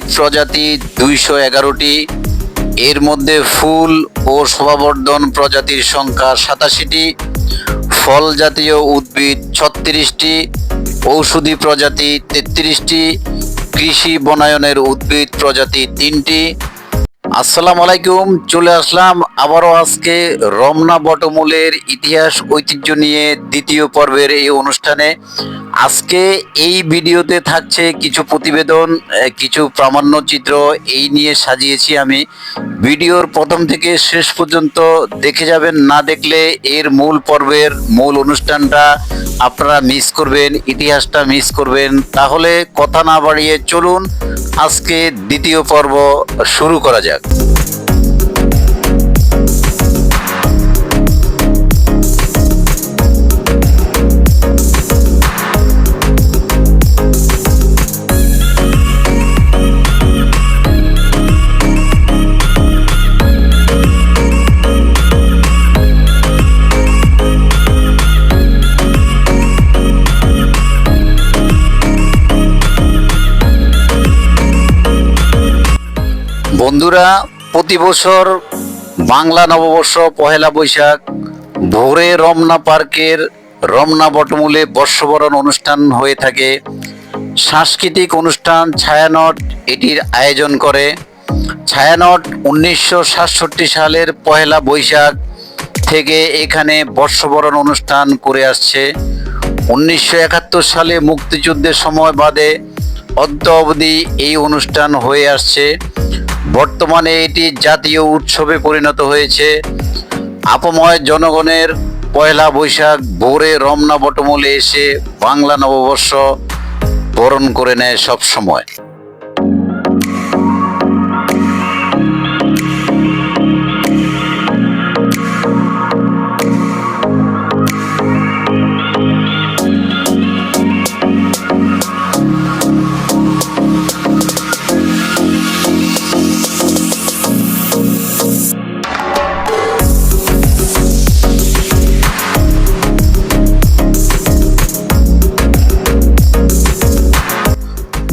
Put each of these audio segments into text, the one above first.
উদ্ভিদ প্রজাতি দুইশো এগারোটি। এর মধ্যে ফুল ও শোভাবর্ধন প্রজাতির সংখ্যা সাতাশিটি। ফল জাতীয় উদ্ভিদ ছত্রিশটি, ঔষধি প্রজাতি তেত্রিশটি, কৃষি বনায়নের উদ্ভিদ প্রজাতি তিনটি। আসসালামু আলাইকুম চলে আসলাম আবারও আজকে রমনা বটমূলের ইতিহাস ঐতিহ্য নিয়ে দ্বিতীয় পর্বের এই অনুষ্ঠানে। আজকে এই ভিডিওতে থাকছে কিছু প্রতিবেদন কিছু প্রামাণ্য চিত্র এই নিয়ে সাজিয়েছি আমি। ভিডিওর প্রথম থেকে শেষ পর্যন্ত দেখে যাবেন, না দেখলে এর মূল পর্বের মূল অনুষ্ঠানটা আপনারা মিস করবেন, ইতিহাসটা মিস করবেন। তাহলে কথা না বাড়িয়ে চলুন, আজকে দ্বিতীয় পর্ব শুরু করা যাক। বন্ধুরা, প্রতি বছর বাংলা নববর্ষ, পহেলা বৈশাখ, ভোরে রমনা পার্কের রমনা বটমূলে বর্ষবরণ অনুষ্ঠান হয়ে থাকে। সাংস্কৃতিক অনুষ্ঠান ছায়ানট এটির আয়োজন করে। ছায়ানট উনিশশো সাতষট্টি সালের পহেলা বৈশাখ থেকে এখানে বর্ষবরণ অনুষ্ঠান করে আসছে। উনিশশো একাত্তর সালে মুক্তিযুদ্ধের সময় বাদে অদ্য অবধি এই অনুষ্ঠান হয়ে আসছে। বর্তমানে এটি জাতীয় উৎসবে পরিণত হয়েছে। আপময় জনগণের পয়লা বৈশাখ ভোরে রমনা বটমূলে এসে বাংলা নববর্ষ বরণ করে নেয় সব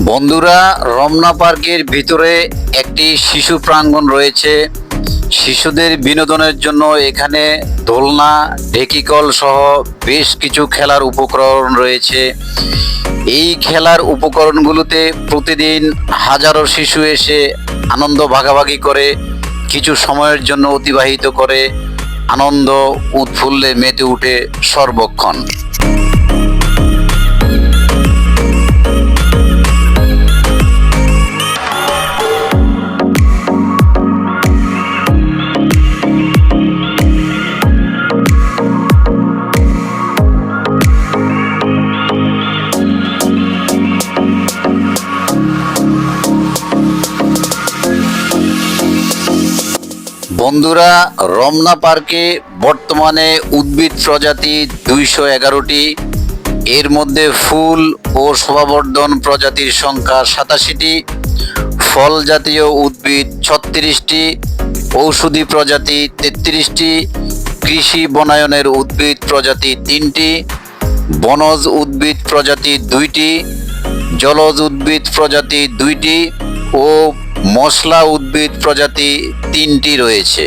বন্ধুরা, রমনা পার্কের ভিতরে একটি শিশু প্রাঙ্গণ রয়েছে। শিশুদের বিনোদনের জন্য এখানে দোলনা, ঢেকিকল সহ বেশ কিছু খেলার উপকরণ রয়েছে। এই খেলার উপকরণগুলোতে প্রতিদিন হাজারো শিশু এসে আনন্দ ভাগাভাগি করে, কিছু সময়ের জন্য অতিবাহিত করে, আনন্দ, উৎফুল্লে মেতে উঠে সর্বক্ষণ। বন্ধুরা, রমনা পার্কে বর্তমানে উদ্ভিদ প্রজাতি দুইশো এগারোটি। এর মধ্যে ফুল ও শোভাবর্ধন প্রজাতির সংখ্যা সাতাশিটি। ফল জাতীয় উদ্ভিদ ছত্রিশটি, ঔষধি প্রজাতি তেত্রিশটি, কৃষি বনায়নের উদ্ভিদ প্রজাতি তিনটি, বনজ উদ্ভিদ প্রজাতি দুইটি, জলজ উদ্ভিদ প্রজাতি দুইটি ও মশলা উদ্ভিদ প্রজাতি তিনটি রয়েছে।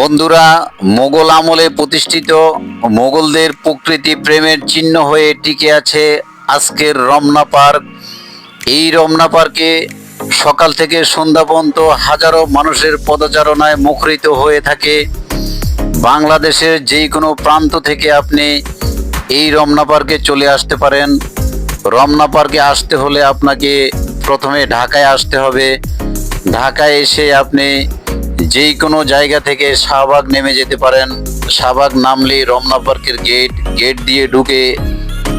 বন্ধুরা, মোগল আমলে প্রতিষ্ঠিত মোগলদের প্রকৃতি প্রেমের চিহ্ন হয়ে টিকে আছে আজকের রমনা পার্ক। এই রমনা পার্কে সকাল থেকে সন্ধ্যা পর্যন্ত হাজারো মানুষের পদচারণায় মুখরিত হয়ে থাকে। বাংলাদেশের যেই কোনো প্রান্ত থেকে আপনি এই রমনা পার্কে চলে আসতে পারেন। রমনা পার্কে আসতে হলে আপনাকে প্রথমে ঢাকায় আসতে হবে। ঢাকায় এসে আপনি যেই কোনো জায়গা থেকে শাহবাগ নেমে যেতে পারেন। শাহবাগ নামলে রমনা পার্কের গেট গেট দিয়ে ঢুকে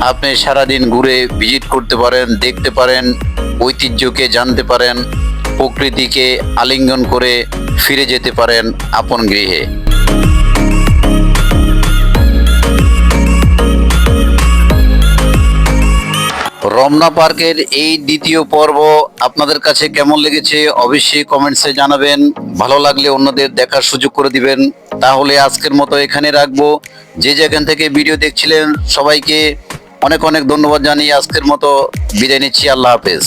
আপনি সারাদিন ঘুরে ভিজিট করতে পারেন, দেখতে পারেন, ঐতিহ্যকে জানতে পারেন, প্রকৃতিকে আলিঙ্গন করে ফিরে যেতে পারেন আপন গৃহে। রমনা পার্কের এই দ্বিতীয় পর্ব আপনাদের কাছে কেমন লেগেছে অবশ্যই কমেন্টসে জানাবেন। ভালো লাগলে অন্যদের দেখার সুযোগ করে দিবেন। তাহলে আজকের মতো এখানে রাখব। যে যেখান থেকে ভিডিও দেখছিলেন, সবাইকে অনেক অনেক ধন্যবাদ জানিয়ে আজকের মতো বিদায় নিচ্ছি। আল্লাহ হাফেজ।